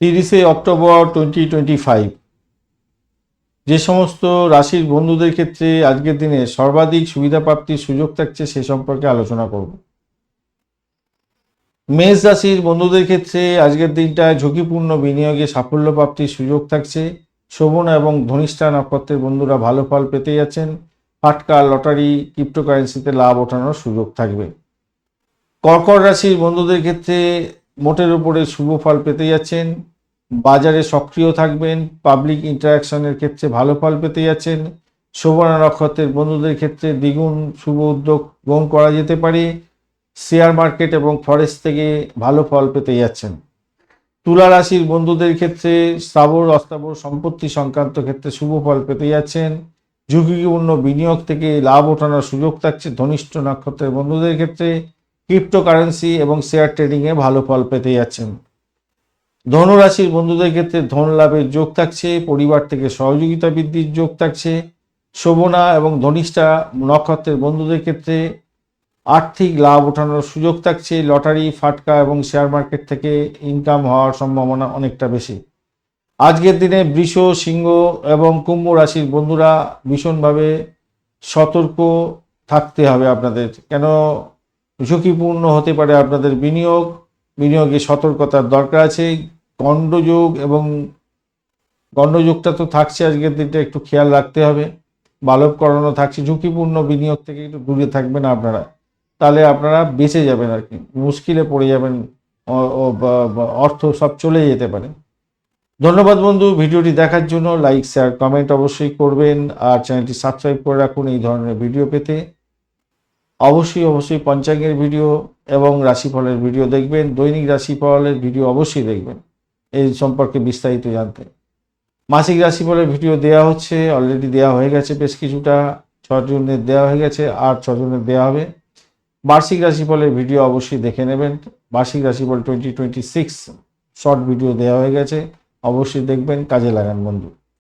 তিরিশে October twenty twenty five যে সমস্ত রাশির বন্ধুদের ক্ষেত্রে আজকের দিনে সর্বাধিক সুবিধা প্রাপ্তির সুযোগ থাকছে সে সম্পর্কে আলোচনা করব। মেষ রাশির বন্ধুদের ক্ষেত্রে আজকের দিনটায় ঝুঁকিপূর্ণ বিনিয়োগে সাফল্য প্রাপ্তির সুযোগ থাকছে। শোভনা এবং ধনিষ্ঠা নক্ষত্রের বন্ধুরা ভালো ফল পেতে যাচ্ছেন। ফাটকা, লটারি ক্রিপ্টোকারেন্সিতে লাভ ওঠানোর সুযোগ থাকবে। কর্কট রাশির বন্ধুদের ক্ষেত্রে মোটের উপরে শুভ ফল পেতে যাচ্ছেন, বাজারে সক্রিয় থাকবেন পাবলিক ইন্টারাকশনের ক্ষেত্রে ভালো ফল পেতে যাচ্ছেন, শোভনা নক্ষত্রের বন্ধুদের ক্ষেত্রে দ্বিগুণ শুভ উদ্যোগ গ্রহণ করা যেতে পারে শেয়ার মার্কেট এবং ফরেস্ট থেকে ভালো ফল পেতে যাচ্ছেন। তুলা রাশির বন্ধুদের ক্ষেত্রে স্থাবর অস্থাবর সম্পত্তি সংক্রান্ত ক্ষেত্রে শুভ ফল পেতে যাচ্ছেন ঝুঁকিপূর্ণ বিনিয়োগ থেকে লাভ ওঠানোর সুযোগ থাকছে ধনিষ্ঠ নক্ষত্রের বন্ধুদের ক্ষেত্রে ক্রিপ্টোকারেন্সি এবং শেয়ার ট্রেডিংয়ে ভালো ফল পেতে যাচ্ছেন। ধনুরাশির বন্ধুদের ক্ষেত্রে ধন লাভের যোগ থাকছে, পরিবার থেকে সহযোগিতা বৃদ্ধির যোগ থাকছে। শোভনা এবং ধনিষ্ঠা নক্ষত্রের বন্ধুদের ক্ষেত্রে আর্থিক লাভ ওঠানোর সুযোগ থাকছে। লটারি, ফাটকা এবং শেয়ার মার্কেট থেকে ইনকাম হওয়ার সম্ভাবনা অনেকটা বেশি। আজকের দিনে বৃষ, সিংহ এবং কুম্ভ রাশির বন্ধুরা ভীষণভাবে সতর্ক থাকতে হবে আপনাদের। কেন ঝুঁকিপূর্ণ হতে পারে আপনাদের বিনিয়োগ। বিনিয়োগে সতর্কতার দরকার আছে। গণ্ডযোগ এবং গণ্ডযোগটা তো থাকছে আজকের দিনটা, একটু খেয়াল রাখতে হবে। বালক করানো থাকছে। ঝুঁকিপূর্ণ বিনিয়োগ থেকে একটু দূরে থাকবেন আপনারা। তাহলে আপনারা বেঁচে যাবেন আর কি। মুশকিলে পড়ে যাবেন। অর্থ সব চলে যেতে পারে। ধন্যবাদ বন্ধু। ভিডিওটি দেখার জন্য লাইক, শেয়ার, কমেন্ট অবশ্যই করবেন। আর চ্যানেলটি সাবস্ক্রাইব করে রাখুন এই ধরনের ভিডিও পেতে। অবশ্যই অবশ্যই পঞ্চাঙ্গের ভিডিও এবং রাশিফলের ভিডিও দেখবেন, দৈনিক রাশিফলের ভিডিও অবশ্যই দেখবেন, এই সম্পর্কে বিস্তারিত জানতে। মাসিক রাশিফলের ভিডিও দেওয়া হচ্ছে অলরেডি দেওয়া হয়ে গেছে বেশ কিছুটা ছজনের দেওয়া হয়ে গেছে আর ছজনের দেওয়া হবে। বার্ষিক রাশিফলের ভিডিও অবশ্যই দেখে নেবেন। বার্ষিক রাশিফল twenty twenty six short video দেওয়া হয়ে গেছে, অবশ্যই দেখবেন, কাজে লাগান বন্ধু।